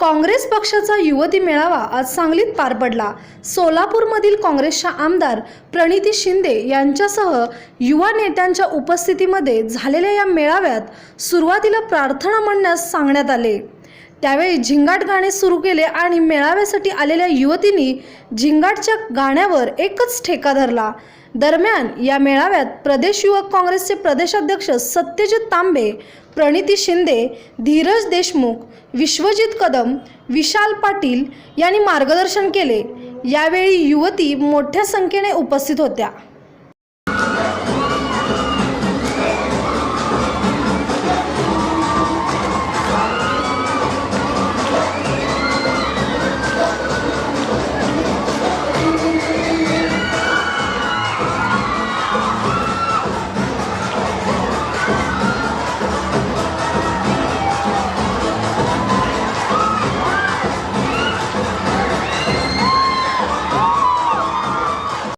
काँग्रेस पक्षाचा युवती मेळावा आज सांगलीत पार पडला. सोलापूरमधील काँग्रेसच्या आमदार प्रणिती शिंदे यांच्यासह युवा नेत्यांच्या उपस्थितीमध्ये झालेल्या या मेळाव्यात सुरुवातीला प्रार्थना म्हणण्यास सांगण्यात आले. त्यावेळी झिंगाट गाणे सुरू केले आणि मेळाव्यासाठी आलेल्या युवतींनी झिंगाटच्या गाण्यावर एकच ठेका धरला. दरम्यान या मेळाव्यात प्रदेश युवक काँग्रेसचे प्रदेशाध्यक्ष सत्यजित तांबे प्रणिती शिंदे धीरज देशमुख विश्वजित कदम विशाल पाटील यांनी मार्गदर्शन केले. यावेळी युवती मोठ्या संख्येने उपस्थित होत्या.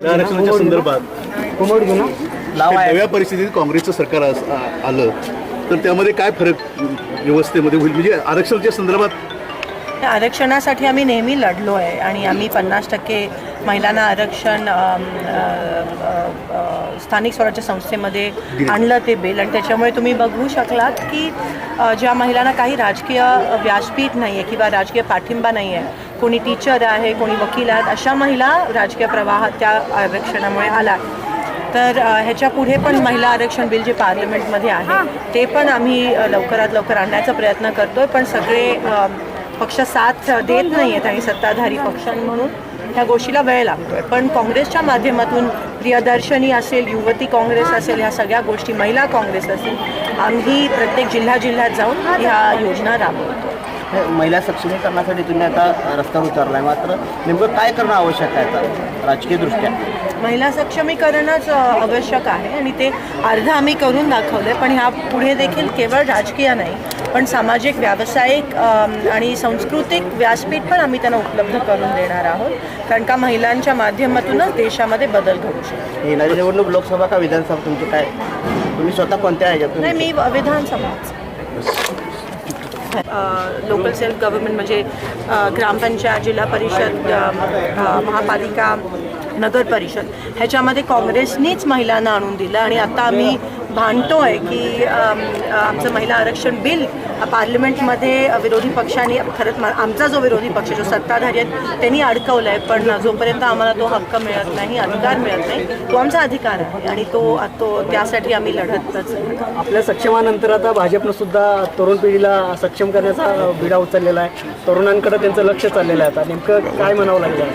आरक्षणाच्या संदर्भात नव्या परिस्थितीत काँग्रेसचं सरकार आलं तर त्यामध्ये काय फरक व्यवस्थेमध्ये होईल? म्हणजे आरक्षणाच्या संदर्भात आरक्षणासाठी आम्ही नेहमी लढलो आहे आणि आम्ही पन्नास टक्के महिलांना आरक्षण स्थानिक स्वराज्य संस्थेमध्ये आणलं ते बिल. आणि त्याच्यामुळे तुम्ही बघू शकलात की ज्या महिलांना काही राजकीय व्यासपीठ नाही आहे किंवा राजकीय पाठिंबा नाही आहे कोणी टीचर आहे कोणी वकील आहेत अशा महिला राजकीय प्रवाहात त्या आरक्षणामुळे आल्या तर ह्याच्या पुढे पण महिला आरक्षण बिल जे पार्लमेंटमध्ये आहे ते पण आम्ही लवकरात लवकर आणण्याचा प्रयत्न करतोय पण सगळे पक्ष साथ देत नाही आहेत आणि सत्ताधारी पक्ष म्हणून ह्या गोष्टीला वेळ लागतोय. पण काँग्रेसच्या माध्यमातून प्रियदर्शनी असेल युवती काँग्रेस असेल ह्या सगळ्या गोष्टी महिला काँग्रेस असेल आम्ही प्रत्येक जिल्हा जिल्ह्यात जाऊन ह्या योजना राबवतो महिला सक्षमीकरणासाठी तुम्ही आता रस्त्यावर उतरलाय. मात्र नेमकं काय करणं आवश्यक आहे आता राजकीय दृष्ट्या महिला सक्षमीकरणच आवश्यक आहे आणि ते अर्ध आम्ही करून दाखवलं पण ह्या पुढे देखील केवळ राजकीय नाही पण सामाजिक व्यावसायिक आणि सांस्कृतिक व्यासपीठ पण आम्ही त्यांना उपलब्ध करून देणार आहोत कारण का महिलांच्या माध्यमातूनच देशामध्ये बदल घडू शकतो. येणारी निवडणूक लोकसभा का विधानसभा तुमची काय? तुम्ही स्वतः कोणत्या ह्याच्यातून नाही मी विधानसभाच लोकल सेल्फ गव्हर्नमेंट म्हणजे ग्रामपंचायत जिल्हा परिषद महापालिका नगर परिषद ह्याच्यामध्ये काँग्रेसनेच महिलांना आणून दिलं आणि आता आम्ही भांडतोय की अम, आमचं महिला आरक्षण बिल पार्लमेंटमध्ये विरोधी पक्षाने खरंच आमचा जो विरोधी पक्ष जो सत्ताधारी आहे त्यांनी अडकवलं आहे पण जोपर्यंत आम्हाला तो हक्क मिळत नाही अधिकार मिळत नाही तो आमचा अधिकार आहे. आणि तो तो त्यासाठी आम्ही लढतच आहे. आपल्या सक्षमानंतर आता भाजपनं सुद्धा तरुण पिढीला सक्षम करण्याचा विडा उचललेला आहे. तरुणांकडे त्यांचं लक्ष चाललेलं आहे आता. नेमकं काय म्हणावं लागेल?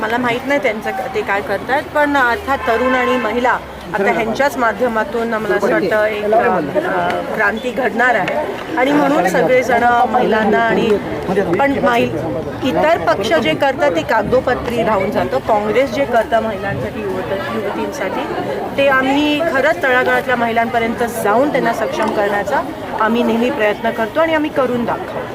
मला माहीत नाही त्यांचं क- ते काय करतात पण अर्थात तरुण आणि महिला आता ह्यांच्याच माध्यमातून मला असं वाटतं एक क्रांती घडणार आहे. आणि म्हणून सगळेजण महिलांना आणि पण माहि इतर पक्ष जे करतात ते कागदोपत्री राहून जातं. काँग्रेस जे करतं महिलांसाठी युवत युवतींसाठी ते आम्ही खरंच तळागाळातल्या महिलांपर्यंत जाऊन त्यांना सक्षम करण्याचा आम्ही नेहमी प्रयत्न करतो आणि आम्ही करून दाखवतो.